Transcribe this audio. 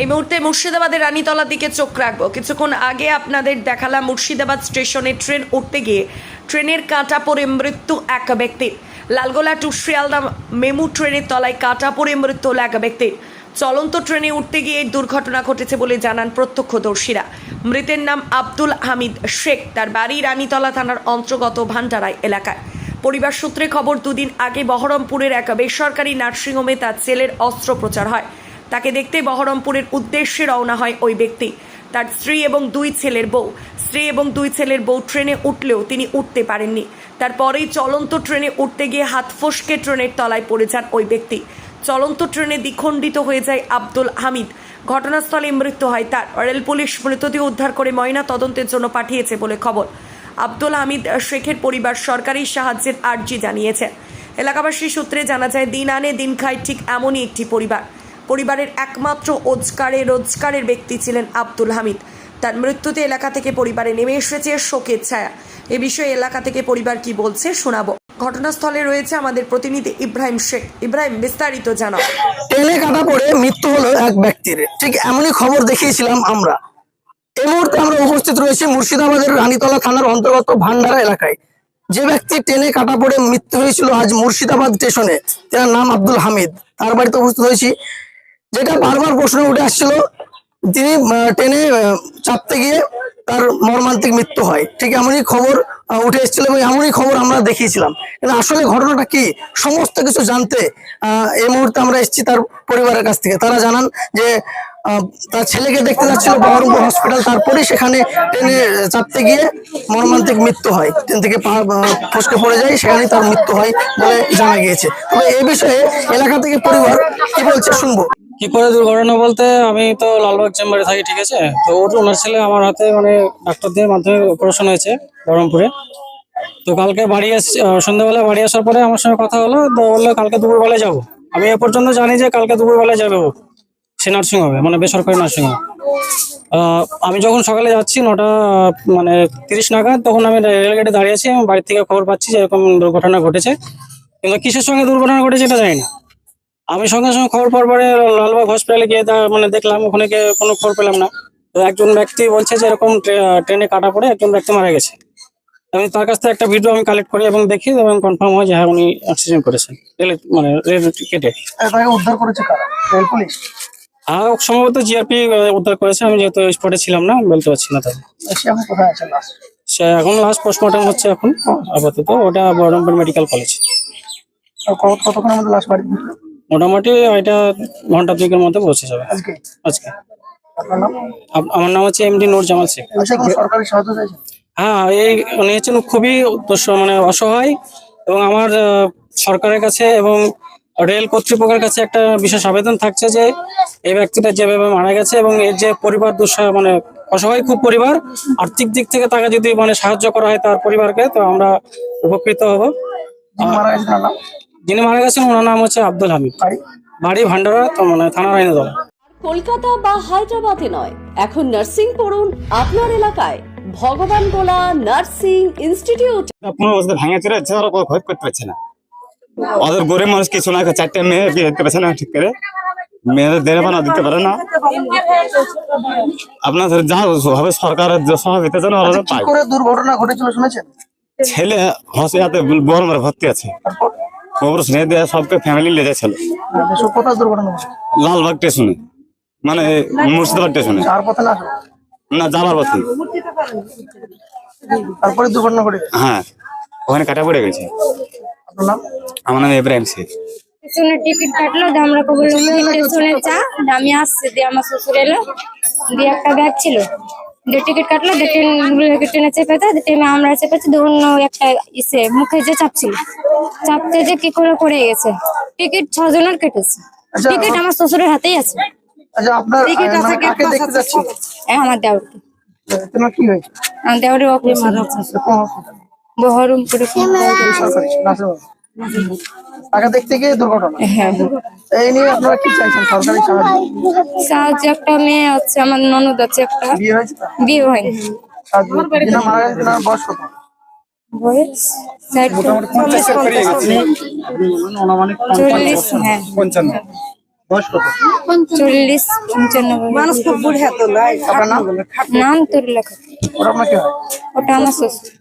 এই মুহূর্তে মুর্শিদাবাদের রানীতলার দিকে চোখ রাখব। কিছুক্ষণ আগে আপনাদের দেখালাম মুর্শিদাবাদ স্টেশনে ট্রেন উঠতে গিয়ে ট্রেনের কাঁটা পড়ে মৃত্যু এক ব্যক্তির। লালগোলা টু শিয়ালদা মেমু ট্রেনের তলায় কাঁটা পড়ে মৃত্যু হলো এক ব্যক্তির। চলন্ত ট্রেনে উঠতে গিয়ে এই দুর্ঘটনা ঘটেছে বলে জানান প্রত্যক্ষদর্শীরা। মৃতের নাম আব্দুল হামিদ শেখ। তার বাড়ি রানীতলা থানার অন্তর্গত ভান্ডারায় এলাকায়। পরিবার সূত্রে খবর, দুদিন আগে বহরমপুরের এক বেসরকারি নার্সিংহোমে তার ছেলের অস্ত্রোপচার হয়। তাকে দেখতে বহরমপুরের উদ্দেশ্যে রওনা হয় ওই ব্যক্তি। তার স্ত্রী এবং দুই ছেলের বউ। স্ত্রী এবং দুই ছেলের বউ ট্রেনে উঠলেও তিনি উঠতে পারেননি। তারপরেই চলন্ত ট্রেনে উঠতে গিয়ে হাত ফসকে ট্রেনের তলায় পড়ে যান ওই ব্যক্তি। চলন্ত ট্রেনে দ্বিখণ্ডিত হয়ে যায় আব্দুল হামিদ। ঘটনাস্থলে মৃত্যু হয় তার। রেল পুলিশ মৃতদেহ উদ্ধার করে ময়না তদন্তের জন্য পাঠিয়েছে বলে খবর। আব্দুল হামিদ, শেখের পরিবার সরকারি সাহায্যের আর্জি জানিয়েছে। এলাকাবাসী সূত্রে জানা যায়, দিন আনে দিন খায় ঠিক এমনই একটি পরিবার। পরিবারের একমাত্র রোজগারে রোজগারের ব্যক্তি ছিলেন আব্দুল হামিদ। তার মৃত্যুতে এলাকা থেকে পরিবারে নেমে এসেছে শোকের ছায়া। এ বিষয়ে এলাকা থেকে পরিবার কি বলছে শোনাবো। ঘটনাস্থলে রয়েছে আমাদের প্রতিনিধি ইব্রাহিম শেখ। ইব্রাহিম, বিস্তারিত জানাও। ট্রেনে কাটা পড়ে মৃত্যু হলো এক ব্যক্তির। ঠিক এমনই খবর দেখিয়েছিলাম আমরা। এই মুহূর্তে আমরা উপস্থিত রয়েছি মুর্শিদাবাদের রানীতলা থানার অন্তর্গত ভান্ডারা এলাকায়। যে ব্যক্তি ট্রেনে কাটা পড়ে মৃত্যু হয়েছিল আজ মুর্শিদাবাদ স্টেশনে। তার নাম আব্দুল হামিদ। তার বাড়িতে উপস্থিত হয়েছি যেটা বারবার প্রশ্ন উঠে আসছিল তিনি ট্রেনে চাপতে গিয়ে তার মর্মান্তিক মৃত্যু হয়। ঠিক এমনই খবর উঠে এসেছিল এবং এমনই খবর আমরা দেখিয়েছিলাম। কিন্তু আসলে ঘটনাটা কি? সমস্ত কিছু জানতে আহ, এই মুহূর্তে আমরা এসেছি তার পরিবারের কাছ থেকে। তারা জানান যে তার ছেলেকে দেখতে যাচ্ছিল বহরমপুর হসপিটাল তারপরে সেখানে ট্রেনে চাপতে গিয়ে মর্মান্তিক মৃত্যু হয়। ট্রেন থেকে ফসকে পড়ে যায় সেখানেই তার মৃত্যু হয় বলে জানা গিয়েছে। তবে এই বিষয়ে এলাকা থেকে পরিবার কি বলছে শুনব। কি করে দুর্ঘটনা বলতে আমি তো লালবাগ চেম্বারে থাকি ঠিক আছে? তো ওর ওনার ছেলে আমার হাতে মানে ডাক্তারদের মাধ্যমে অপারেশন হয়েছে বহরমপুরে। তো কালকে বাড়ি আস আহ, সন্ধ্যাবেলা বাড়ি আসার পরে আমার সঙ্গে কথা হলো তো বলল কালকে দুপুরবেলায় যাব। আমি এ পর্যন্ত জানি যে কালকে দুপুরবেলায় যাবে ও। সে নার্সিং হবে মানে বেসরকারি নার্সিং হোম আমি যখন সকালে যাচ্ছি নটা মানে তিরিশ নাগাদ তখন আমি রেলগেটে দাঁড়িয়ে আছি আমি বাড়ি থেকে খবর পাচ্ছি যে এরকম দুর্ঘটনা ঘটেছে। কিন্তু কিসের সঙ্গে দুর্ঘটনা ঘটেছে এটা জানি না। আমি সঙ্গে সঙ্গে খবর পাওয়ার পরে লালবাগ হসপিটালে গিয়ে মানে দেখলাম ওখানে গিয়ে কোনো খবর পেলাম না। তো একজন ব্যক্তি বলছে যে এরকম ট্রেনে কাটা পড়ে একজন ব্যক্তি মারা গেছে। আমি তার কাছ থেকে একটা ভিডিও আমি কালেক্ট করি এবং দেখি এবং কনফার্ম হয় যে হ্যাঁ উনি অ্যাক্সিডেন্ট করেছেন। রেলে মানে রেল কেটে উদ্ধার করেছে কারা? Rail police? আর সম্ভবত জিআরপি উদ্ধার করেছে। আমি যেহেতু স্পটে ছিলাম না বলতে পারছি না তাই সে এখন লাস্ট পোস্টমর্টম হচ্ছে এখন আপাতত। ওটা বহরমপুর মেডিকেল কলেজ কতক্ষণের মধ্যে লাশ বাড়ি? মোটামুটি এটা ঘণ্টা দুয়েকের মধ্যে পৌঁছে যাবে। আজকে? আমার নাম হচ্ছে এমডি নূর জামাল শেখ। আচ্ছা সরকারি সাহায্য হ্যাঁ এই উনি হচ্ছেন খুবই মানে অসহায় এবং আমার সরকারের কাছে এবং রেল কর্তৃপক্ষের কাছে একটা বিশেষ আবেদন থাকছে যে এই ব্যক্তিটা যেভাবে মারা গেছে এবং এর যে পরিবার দুঃসহায় মানে অসহায় খুব পরিবার আর্থিক দিক থেকে তাকে যদি মানে সাহায্য করা হয় তার পরিবারকে তো আমরা উপকৃত হব। যিনি মারা গেছেন ওনার নাম হচ্ছে আব্দুল হামিদ। বাড়ি? ভান্ডারা মানে থানার আইনদলা কলকাতা বা হায়দ্রাবাদে নয় এখন নার্সিং পড়ুন আপনার এলাকায়। ভগবান গোলা নার্সিং ইনস্টিটিউট। কোনো অবস্থা ভাঙা চুরে যাচ্ছে ওরা কোনো ক্ষতি করতে পারছে না। ওদের গরিব মানুষ কিছু না চারটে মেয়ে বিয়ে দিতে পারছে না ঠিক করে। মেয়েদের দেড় বানা দিতে পারে না। আপনাদের যা হবে সরকারের যে সহযোগিতা যেন করে দুর্ঘটনা ঘটেছিল শুনেছেন? ছেলে হসপিটালে বহরমের ভর্তি আছে। খবর শুনে দেয়া সবকে ফ্যামিলি নিয়ে যাচ্ছিল কোথায় দুর্ঘটনা লালবাগ স্টেশনে। মানে মুর্শিদাবাদ স্টেশনে। না। যাবার পথে। তারপরে দুর্ঘটনা ঘটেছে হ্যাঁ ওখানে কাটা পড়ে গেছে। আমার নাম ইব্রাহিম শেখ। টিকিট কাটলো দিয়ে আমরা বললাম স্টেশনে চা দিয়ে আমি আসছি দিয়ে আমার শ্বশুর এলো দিয়ে একটা ব্যাগ ছিল। টিকিট কাটলো ট্রেন ট্রেনে চেপেছে ট্রেনে আমরা চেপেছি অন্য একটা ইসে মুখে যে চাপছিল চাপতে যে কি করে পড়ে গেছে টিকিট ছজনের কেটেছে। আচ্ছা, টিকিট আমার শ্বশুরের হাতেই আছে। আচ্ছা আমার দেওরকে। তোমার কি হয়েছে? আমার দেওরের অপারেশন হচ্ছে কোন hospital? বহরমপুরে দেখতে গিয়ে দুর্ঘটনা। হ্যাঁ। এই নিয়ে আপনারা কি চাইছেন? সরকারি সাহায্য? সাহায্য একটা মেয়ে আছে আমার ননদ আছে একটা। বিয়ে হয়েছে বিয়ে হয়নি। যিনি মারা গেছেন তার বয়স কত? বয়স ষাট চল্লিশ হ্যাঁ। বয়স কত? চল্লিশ মানুষ খুব বুড়ে তো নাম? তোর লেখা ওরা আপনার কি হয়? ওটা আমার শ্বশুর।